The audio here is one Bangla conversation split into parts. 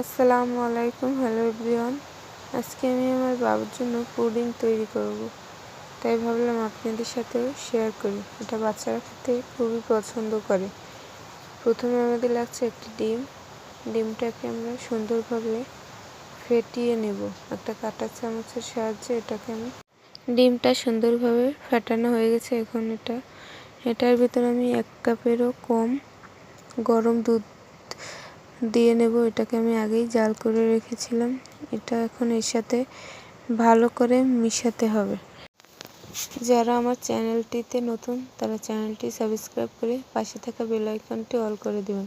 আসসালামু আলাইকুম, হ্যালো এভরিওয়ান। আজকে আমি আমার বাবার জন্য পুডিং তৈরি করব। তাই ভাবলাম আপনাদের সাথেও শেয়ার করি। এটা বাচ্চারা খেতে খুবই পছন্দ করে। প্রথমে আমাদের লাগছে একটি ডিম। ডিমটাকে আমরা সুন্দরভাবে ফেটিয়ে নেব। একটা কাঁটা চামচের সাহায্যে এটাকে আমি ডিমটা সুন্দরভাবে ফেটানো হয়ে গেছে। এখন এটা এটার ভিতর আমি এক কাপেরও কম গরম দুধ দিয়ে নেব, এটাকে আমি আগেই জাল করে রেখেছিলাম। এটা এখন এর সাথে ভালো করে মিশাতে হবে। যারা আমার চ্যানেলটিতে নতুন, তারা চ্যানেলটি সাবস্ক্রাইব করে পাশে থাকা বেল আইকনটি অল করে দেবেন।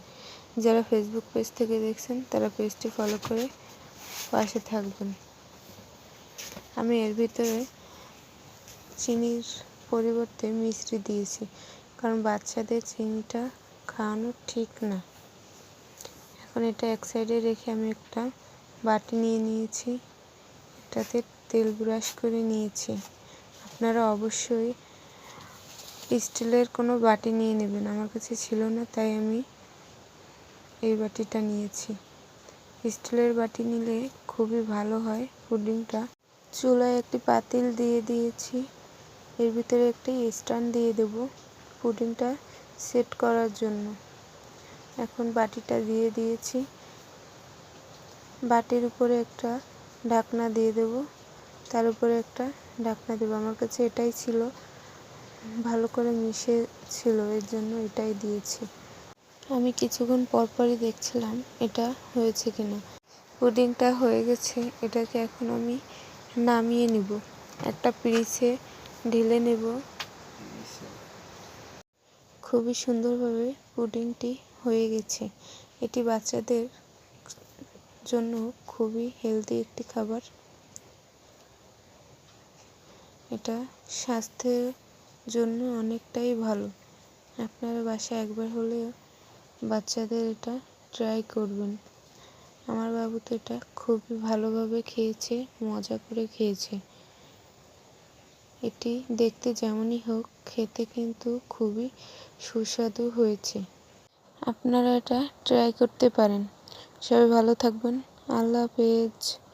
যারা ফেসবুক পেজ থেকে দেখছেন, তারা পেজটি ফলো করে পাশে থাকবেন। আমি এর ভিতরে চিনির পরিবর্তে মিশ্রি দিয়েছি, কারণ বাচ্চাদের চিনিটা খাওয়ানো ঠিক না। এখন এটা এক সাইডে রেখে আমি একটা বাটি নিয়ে নিয়েছি। এটাতে তেল ব্রাশ করে নিয়েছি। আপনারা অবশ্যই স্টিলের কোনো বাটি নিয়ে নেবেন। আমার কাছে ছিল না, তাই আমি এই বাটিটা নিয়েছি। স্টিলের বাটি নিলে খুবই ভালো হয় পুডিংটা। চুলায় একটি পাতিল দিয়ে দিয়েছি। এর ভিতরে একটি স্ট্যান্ড দিয়ে দেব পুডিংটা সেট করার জন্য। এখন বাটিটা দিয়ে দিয়েছি। বাটির উপরে একটা ঢাকনা দিয়ে দেব। তার উপরে একটা ঢাকনা দেবো। আমার কাছে এটাই ছিল। ভালো করে মিশে ছিল এর জন্য এটাই দিয়েছি। আমি কিছুক্ষণ পরপরই দেখছিলাম এটা হয়েছে কিনা। পুডিংটা হয়ে গেছে। এটাকে এখন আমি নামিয়ে নিব। একটা পিরিচে ঢেলে নেব। খুবই সুন্দরভাবে পুডিংটি হয়ে গেছে। এটি বাচ্চাদের জন্য খুবই হেলদি একটি খাবার। এটা স্বাস্থ্যের জন্য অনেকটাই ভালো। আপনারা বাসায় একবার হলেও বাচ্চাদের এটা ট্রাই করবেন। আমার বাবু তো এটা খুবই ভালোভাবে খেয়েছে, মজা করে খেয়েছে। এটি দেখতে যেমনই হোক, খেতে কিন্তু খুবই সুস্বাদু হয়েছে। আপনারা এটা ট্রাই করতে পারেন। সবাই ভালো থাকবেন। আল্লাহ হাফেজ।